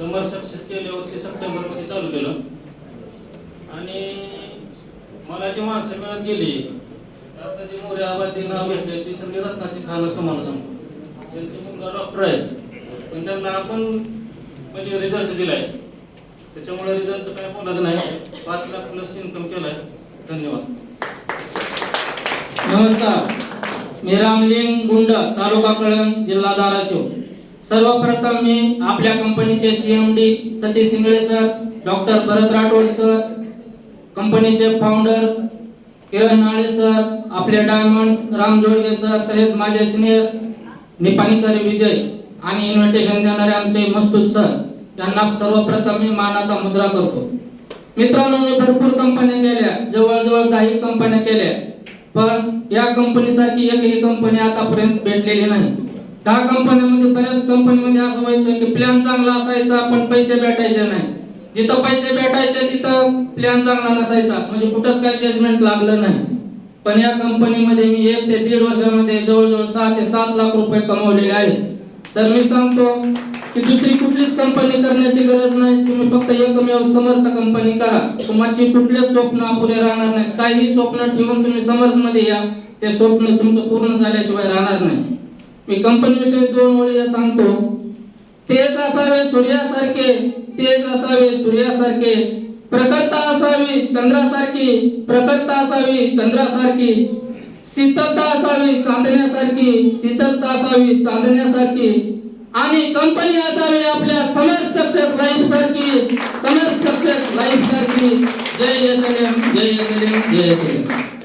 समर success गेल्या वर्षी सप्टेंबरमध्ये चालू केलं. आणि मला जी माणसं मिळत गेली आता जी मोरे आबादी नाव घेतले ती सगळी रत्नाची खानच तुम्हाला सांगतो. त्यांचे मुलगा डॉक्टर आहे. पण त्यांना आपण म्हणजे रिझल्ट दिलाय. त्याच्यामुळे रिझल्टचं काय बोलायचं नाही. पाच लाख प्लस इन्कम केलाय. धन्यवाद. नमस्कार. मी रामलिंग गुंड तालुका कळंब जिल्हा धाराशिव. सर्वप्रथम मी आपल्या कंपनीचे CMD Satish Ingle sir doctor Bharat Rathod sir कंपनीचे फाउंडर किरण नाळे सर आपले डायमंड राम जोडगे सर तसेच माझे सिनियर निपाणीकर विजय आणि इन्व्हिटेशन देणारे आमचे मस्तूत सर यांना सर्वप्रथम मी मानाचा मुजरा करतो. मित्रांनो मी भरपूर कंपन्या केल्या जवळजवळ काही कंपन्या केल्या पण या कंपनीसारखी एकही कंपनी आतापर्यंत भेटलेली नाही. त्या कंपन्यांमध्ये बऱ्याच कंपनीमध्ये असं व्हायचं की प्लॅन चांगला असायचा पण पैसे भेटायचे नाही. जिथं पैसे भेटायचे तिथं प्लॅन चांगला नसायचा. म्हणजे कुठंच काही जजमेंट लागलं नाही. पण या कंपनीमध्ये मी एक ते दीड वर्षामध्ये जवळजवळ सहा ते सात लाख रुपये कमवलेले आहेत. तर मी सांगतो की दुसरी कुठलीच कंपनी करण्याची गरज नाही. तुम्ही फक्त एकमेव समर्थ कंपनी करा. तुमची कुठलेच स्वप्न अपुरे राहणार नाही काही स्वप्न ठेवून तुम्ही समर्थमध्ये या. ते स्वप्न तुमचं पूर्ण झाल्याशिवाय राहणार नाही. मी कंपनीविषयी दोन ओळी सांगतो तेज असावे सूर्यासारखे तेज असावे सूर्यासारखे प्रकटता असावी चंद्रासारखी प्रकटता असावी चंद्रासारखी शीतलता असावी चांदण्यासारखी शीतलता असावी चांदण्यासारखी आणि कंपनी असावी आपल्या समर्थ सक्सेस लाईफ सारखी समर्थ सक्सेस लाईफ सारखी. जय एस एल एम जय एस एल एम जय एस एल एम